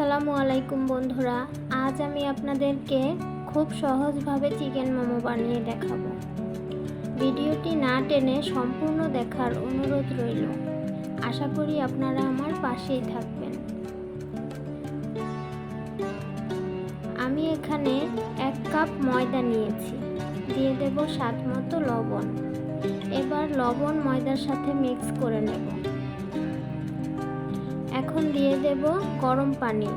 আসসালামু আলাইকুম বন্ধুরা, আজ আমি আপনাদেরকে খুব সহজভাবে চিকেন মোমো বানিয়ে দেখাবো। ভিডিওটি না টেনে সম্পূর্ণ দেখার অনুরোধ রইল। আশা করি আপনারা আমার পাশেই থাকবেন। আমি এখানে এক কাপ ময়দা নিয়েছি, দিয়ে দেব স্বাদ মতো লবণ। এবার লবণ ময়দার সাথে মিক্স করে নেব। এখন দিয়ে দেব গরম পানি।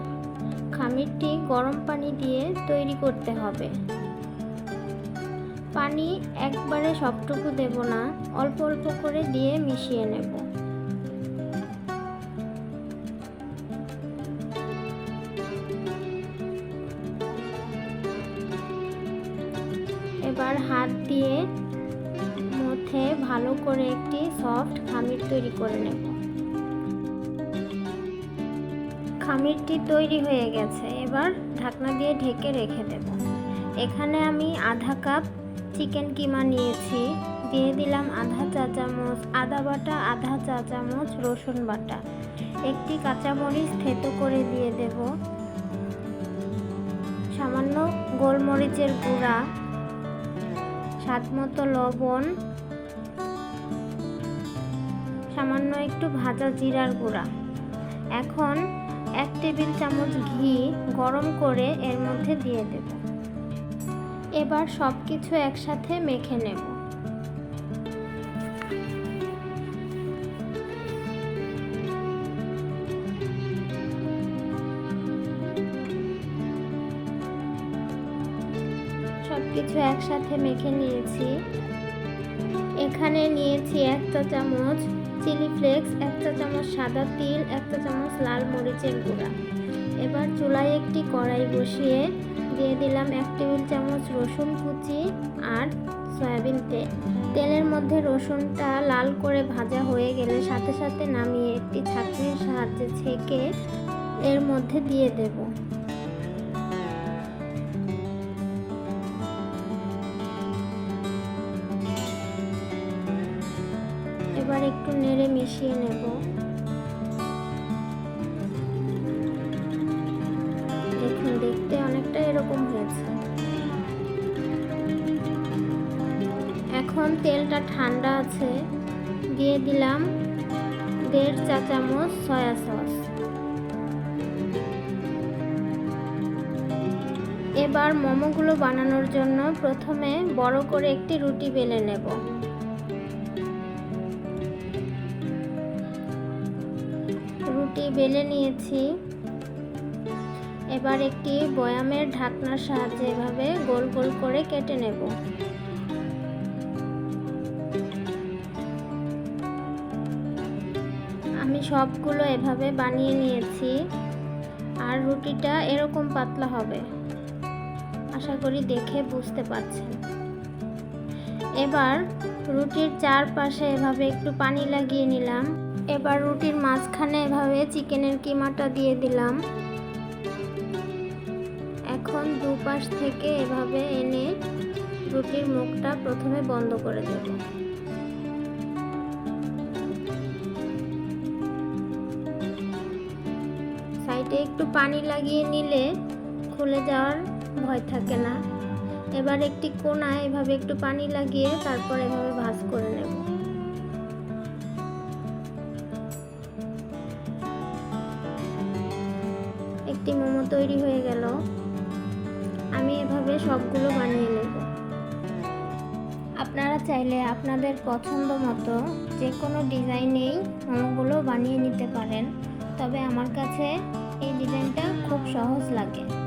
খামিরটি গরম পানি দিয়ে তৈরি করতে হবে। পানি একবারে সবটুকু দেব না, অল্প অল্প করে দিয়ে মিশিয়ে নেব। এবার হাত দিয়ে মধ্যে ভালো করে একটি সফট খামির তৈরি করে নেব। খামিরটি তৈরি হয়ে গেছে। এবার ঢাকনা দিয়ে ঢেকে রেখে দেব। এখানে আমি আধা কাপ চিকেন কিমা নিয়েছি। দিয়ে দিলাম আধা চা চামচ, আদা বাটা, আধা চা চামচ রসুন বাটা। একটি কাঁচামরিচ থেতো করে দিয়ে দেব। সামান্য গোলমরিচের গুঁড়া স্বাদ মতো লবণ, সামান্য একটু ভাজা জিরার গুঁড়া। এখন এক টেবিল চামচ ঘি গরম করে এর মধ্যে দিয়ে দেব। এবার সব কিছু একসাথে মেখে নেব। সব কিছু একসাথে মেখে নিয়েছি। এখানে নিয়েছি এক চা চামচ চিলি ফ্লেক্স এক চামচ সাদা তিল এক চা চামচ লাল মরিচের গুঁড়া। এবার চুলায় একটি কড়াই বসিয়ে দিয়ে দিলাম এক টেবিল চামচ রসুন কুচি আর সয়াবিন তেল তেলের মধ্যে রসুনটা লাল করে ভাজা হয়ে গেলে সাথে সাথে নামিয়ে একটি ছাঁকনির সাহায্যে ছেঁকে এর মধ্যে দিয়ে দেব। একটু নেড়ে মিশিয়ে নেব। দেখুন, দেখতে অনেকটা এরকম হয়েছে। এখন তেলটা ঠান্ডা আছে, দিয়ে দিলাম দেড় চা চামচ সয়া সস। এবার মোমোগুলো বানানোর জন্য প্রথমে বড় করে একটি রুটি বেলে নেব। রুটি বেলে নিয়েছি। এবার একটি বয়ামের ঢাকনার সাহায্যে এভাবে গোল গোল করে কেটে নেব। আমি সবগুলো এভাবে বানিয়ে নিয়েছি। আর রুটিটা এরকম পাতলা হবে। আশা করি দেখে বুঝতে পারছেন। এবার রুটির চারপাশে এভাবে একটু পানি লাগিয়ে নিলাম। এবার রুটির মাঝখানে এভাবে চিকেনের কিমাটা দিয়ে দিলাম। এখন দুপাশ থেকে এভাবে এনে রুটির মুখটা প্রথমে বন্ধ করে দেব। সাইডে একটু পানি লাগিয়ে নিলে খুলে যাওয়ার ভয় থাকে না। এবার একটি কোনায় এভাবে একটু পানি লাগিয়ে তারপর এভাবে ভাজ করে নেব। একটি মোমো তৈরি হয়ে গেল। আমি এভাবে সবগুলো বানিয়ে নেব। আপনারা চাইলে আপনাদের পছন্দ মতো যে কোনো ডিজাইনেই মোমোগুলো বানিয়ে নিতে পারেন, তবে আমার কাছে এই ডিজাইনটা খুব সহজ লাগে।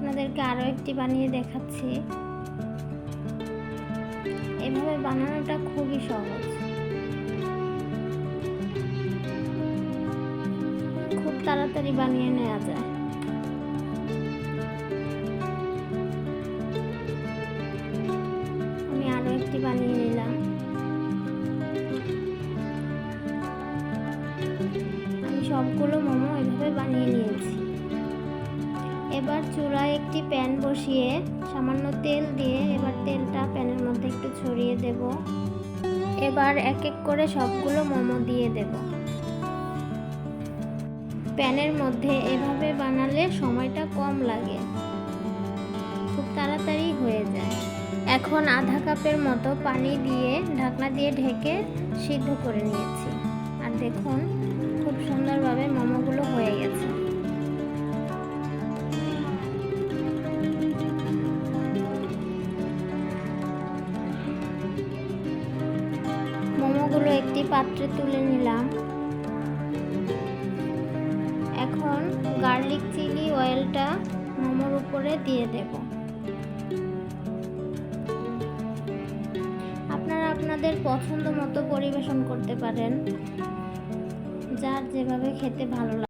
আপনাদেরকে আরও একটি বানিয়ে দেখাচ্ছি। এভাবে বানানোটা খুবই সহজ। খুব তাড়াতাড়ি বানিয়ে নেওয়া যায়। আমি আরও একটি বানিয়ে নিলাম। আমি সবগুলো মোমো এভাবে বানিয়ে নিয়েছি। এবার চুলায় একটি প্যান বসিয়ে সামান্য তেল দিয়ে এবার তেলটা প্যানের মধ্যে একটু ছড়িয়ে দেব। এবার এক এক করে সবগুলো মোমো দিয়ে দেব। প্যানের মধ্যে এভাবে বানালে সময়টা কম লাগে। খুব তাড়াতাড়ি হয়ে যায়। এখন আধা কাপের মতো পানি দিয়ে ঢাকনা দিয়ে ঢেকে সিদ্ধ করে নিয়েছি। আর দেখুন, খুব সুন্দরভাবে মোমোগুলো মোমোগুলো একটি পাত্রে তুলে নিলাম। এখন গার্লিক চিলি অয়েলটা মোমোর উপরে দিয়ে দেব। আপনারা আপনাদের পছন্দ মতো পরিবেশন করতে পারেন। যার যেভাবে খেতে ভালো লাগে।